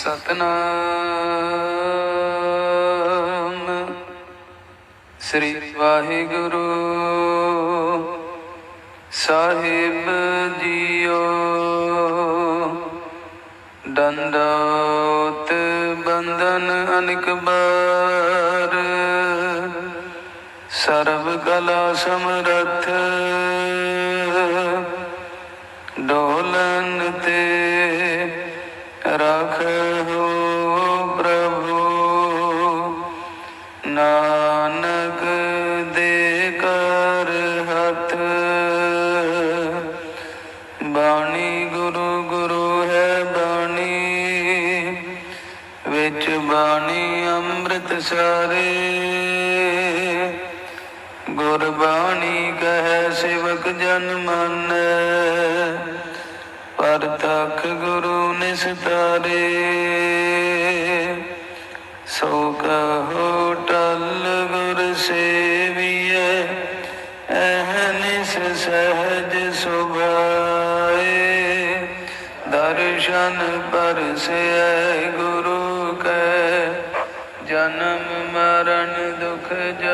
ਸਤਨਾਮ। ਸ੍ਰੀ ਵਾਹਿਗੁਰੂ ਸਾਹਿਬ ਜੀਓ। ਦੰਡੋਤ ਬੰਧਨ ਅਨਿਕ ਬਾਰ। ਸਰਬ ਕਲਾ ਸਮਰੱਥ। ਡੋਲਨ ਤੇ ਸਾਰੇ। ਗੁਰਬਾਣੀ ਕਹੈ ਸਿਵਕ ਜਨ ਮਨ ਪਰ ਤਖ ਗੁਰੂ ਨਿਸਤਾਰੇ ਸੋ ਕਹੋ ਟਲ ਗੁਰ ਸੇਵੀਐ ਅਹਨਿਸ ਸਹਜ ਸੁਭਾਏ। ਦਰਸ਼ਨ ਪਰਸੈ ਗੁਰੂ ਕੈ, ਜਨਮ ਮਰਨ ਦੁਖ ਜ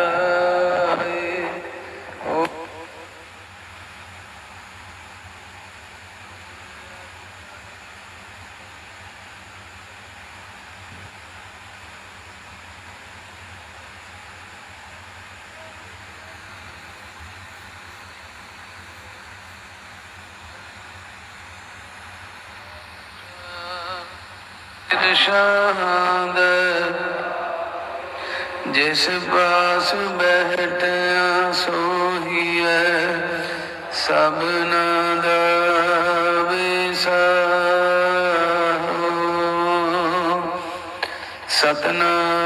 ਇਰਸ਼ਾਦ ਜਿਸ ਪਾਸ ਬੈਠਿਆ ਸੋਹੀਐ ਸਭਨਾ ਦਾ ਵਿਸਾਹੋ ਸਤਨਾਮ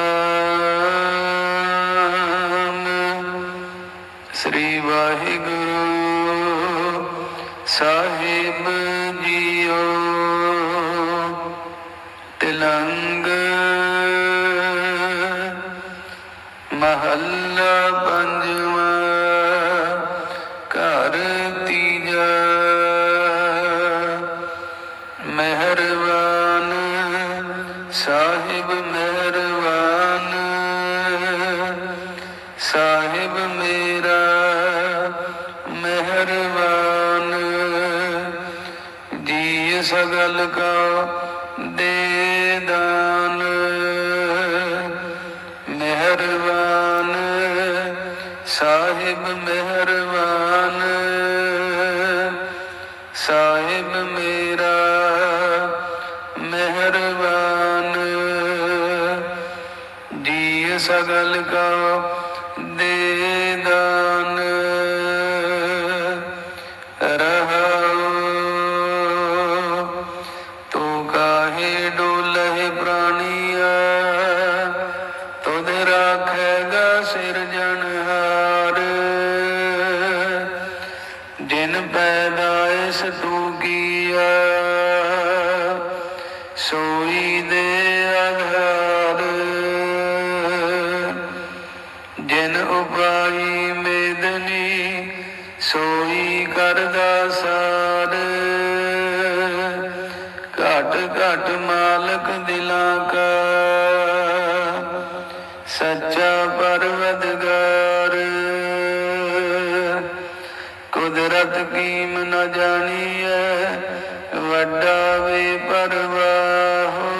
ਸ੍ਰੀ ਵਾਹਿਗੁਰੂ ਸਾਹਿਬ ਜੀ ළඟ මහල්ලා පංජව කරතිජ මෙහෙරවාන සාහිබ මෙහෙරවාන සාහිබ මේරා මෙහෙරවාන දිය සගල්කා ਸਾਹਿਬ ਮਿਹਰਬਾਨ ਸਾਹਿਬ ਮੇਰਾ ਮਿਹਰਬਾਨ। ਜੀ ਸਗਲ ਕਾ ਪੈਦਾਇਸ਼ ਤੂੰ ਕੀਆ ਸੋਈ ਦੇ ਆਧਾਰ। ਜਿਨ ਉਪਾਈ ਮੇਦਨੀ, ਸੋਈ ਕਰਦਾ ਸਾਰ। ਘਟ ਘਟ ਮਾਲਕ ਦਿਲਾਂ ਕਾ। ਸੱਚਾ ਪਰਵਦਗਾਰ। ਕੁਦਰਤ ਕੀਮ ਨ ਜਾਣੀਐ, ਵੱਡਾ ਵੇ ਪਰਵਾਹੋ।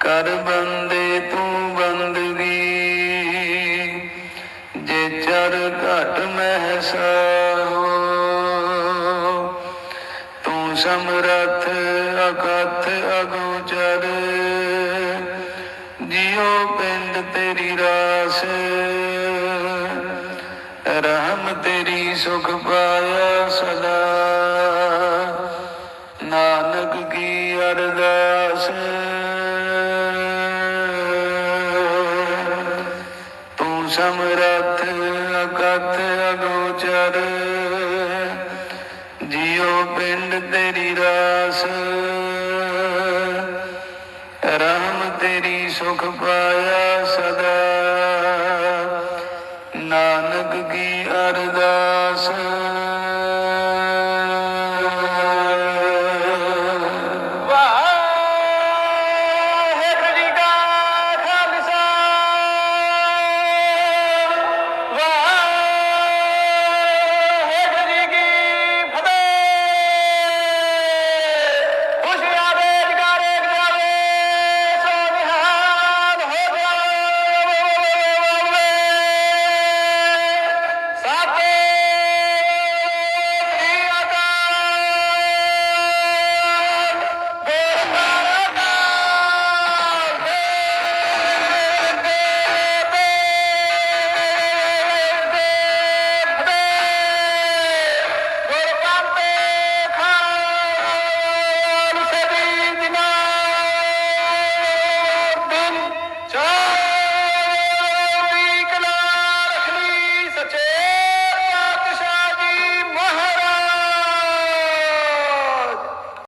ਕਰ ਬੰਦੇ ਤੂੰ ਬੰਦਗੀ, ਜੇ ਚਰ ਘਟ ਮਹਿਸਾ ਹੋ। ਤੂੰ ਸਮਰਥ ਅਕਥ ਅਗੋਚਰ ਜਿਉ ਪਿੰਡ ਤੇਰੀ ਰਾਸ। ਰਹਿਮ ਤੇਰੀ ਸੁਖ ਪਾਇਆ ਸਦਾ। ਨਾਨਕ ਕੀ ਅਰਦਾਸ। ਤੂੰ ਸਮਰਥ ਅਕਥ ਅਗੋਚਰ। ਜਿਉ ਪਿੰਡ ਤੇਰੀ ਰਾਸ। ਨਾਨਕ ਕੀ ਅਰਦਾਸ?